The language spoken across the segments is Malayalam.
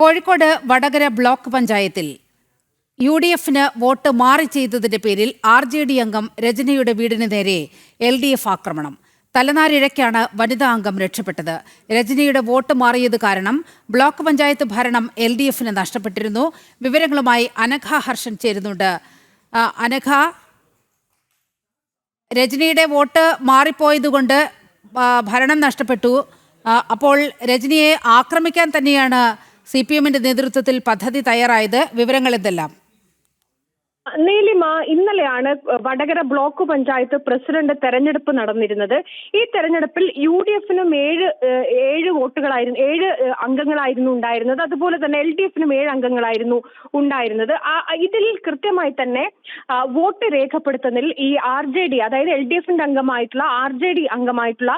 കോഴിക്കോട് വടകര ബ്ലോക്ക് പഞ്ചായത്തിൽ യു ഡി എഫിന് വോട്ട് മാറി ചെയ്തതിന്റെ പേരിൽ ആർ ജെ ഡി അംഗം രജനിയുടെ വീടിന് നേരെ എൽ ഡി എഫ് ആക്രമണം. തലനാരിഴയ്ക്കാണ് വനിതാ അംഗം രക്ഷപ്പെട്ടത്. രജനിയുടെ വോട്ട് മാറിയത് കാരണം ബ്ലോക്ക് പഞ്ചായത്ത് ഭരണം എൽ ഡി എഫിന് നഷ്ടപ്പെട്ടിരുന്നു. വിവരങ്ങളുമായി അനഘ ഹർഷൻ ചേരുന്നുണ്ട്. അനഘ രജനിയുടെ വോട്ട് മാറിപ്പോയതുകൊണ്ട് ഭരണം നഷ്ടപ്പെട്ടു. അപ്പോൾ രജനിയെ ആക്രമിക്കാൻ തന്നെയാണ് സി പി എമ്മിന്റെ നേതൃത്വത്തിൽ പദ്ധതി തയ്യാറായത് വിവരങ്ങൾ എന്തെല്ലാം? നീലിമ ഇന്നലെയാണ് വടകര ബ്ലോക്ക് പഞ്ചായത്ത് പ്രസിഡന്റ് തെരഞ്ഞെടുപ്പ് നടന്നിരുന്നത്. ഈ തെരഞ്ഞെടുപ്പിൽ യു ഡി എഫിനും ഏഴ് ഏഴ് വോട്ടുകളായിരുന്നു ഏഴ് അംഗങ്ങളായിരുന്നു ഉണ്ടായിരുന്നത്. അതുപോലെ തന്നെ എൽ ഡി എഫിനും ഏഴ് അംഗങ്ങളായിരുന്നു ഉണ്ടായിരുന്നത്. ഇതിൽ കൃത്യമായി തന്നെ വോട്ട് രേഖപ്പെടുത്തുന്നതിൽ ഈ ആർ ജെ ഡി അതായത് എൽ ഡി എഫിന്റെ അംഗമായിട്ടുള്ള ആർ ജെ ഡി അംഗമായിട്ടുള്ള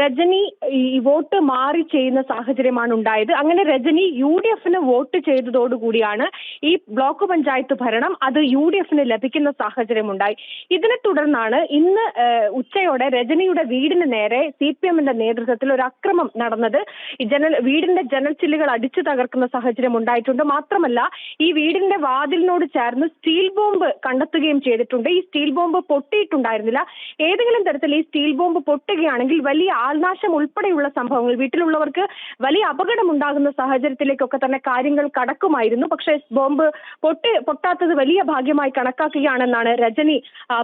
രജനി ഈ വോട്ട് മാറി ചെയ്യുന്ന സാഹചര്യമാണ് ഉണ്ടായത്. അങ്ങനെ രജനി യു ഡി എഫിന് വോട്ട് ചെയ്തതോടുകൂടിയാണ് ഈ ബ്ലോക്ക് പഞ്ചായത്ത് ഭരണം അത് യു ഡി എഫിന് ലഭിക്കുന്ന സാഹചര്യമുണ്ടായി. ഇതിനെ തുടർന്നാണ് ഇന്ന് ഉച്ചയോടെ രജനിയുടെ വീടിന് നേരെ സി പി എമ്മിന്റെ നേതൃത്വത്തിൽ ഒരു അക്രമം നടന്നത്. ജനൽ വീടിന്റെ ജനൽ ചില്ലുകൾ അടിച്ചു തകർക്കുന്ന സാഹചര്യം ഉണ്ടായിട്ടുണ്ട്. മാത്രമല്ല ഈ വീടിന്റെ വാതിലിനോട് ചേർന്ന് സ്റ്റീൽ ബോംബ് കണ്ടെത്തുകയും ചെയ്തിട്ടുണ്ട്. ഈ സ്റ്റീൽ ബോംബ് പൊട്ടിയിട്ടുണ്ടായിരുന്നില്ല. ഏതെങ്കിലും തരത്തിൽ ഈ സ്റ്റീൽ ബോംബ് പൊട്ടുകയാണെങ്കിൽ വലിയ ആൾനാശം ഉൾപ്പെടെയുള്ള സംഭവങ്ങൾ വീട്ടിലുള്ളവർക്ക് വലിയ അപകടം ഉണ്ടാകുന്ന സാഹചര്യത്തിലേക്കൊക്കെ തന്നെ കാര്യങ്ങൾ കടക്കുമായിരുന്നു. പക്ഷേ ബോംബ് പൊട്ടി പൊട്ടാത്തത് വലിയ ഭാഗ്യമായി കണക്കാക്കുകയാണെന്നാണ് രജനി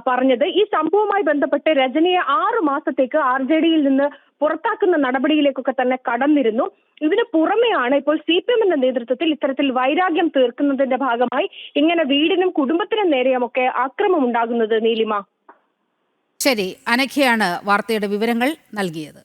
പറഞ്ഞത്. ഈ സംഭവവുമായി ബന്ധപ്പെട്ട് രജനിയെ ആറു മാസത്തേക്ക് ആർ ജെ ഡിയിൽ നിന്ന് പുറത്താക്കുന്ന നടപടിയിലേക്കൊക്കെ തന്നെ കടന്നിരുന്നു. ഇതിന് പുറമെയാണ് ഇപ്പോൾ സി പി എമ്മിന്റെ നേതൃത്വത്തിൽ ഇത്തരത്തിൽ വൈരാഗ്യം തീർക്കുന്നതിന്റെ ഭാഗമായി ഇങ്ങനെ വീടിനും കുടുംബത്തിനും നേരെയുമൊക്കെ ആക്രമം ഉണ്ടാകുന്നത് നീലിമ. ശരി അനഖയാണ് വാർത്തയുടെ വിവരങ്ങൾ നൽകിയത്.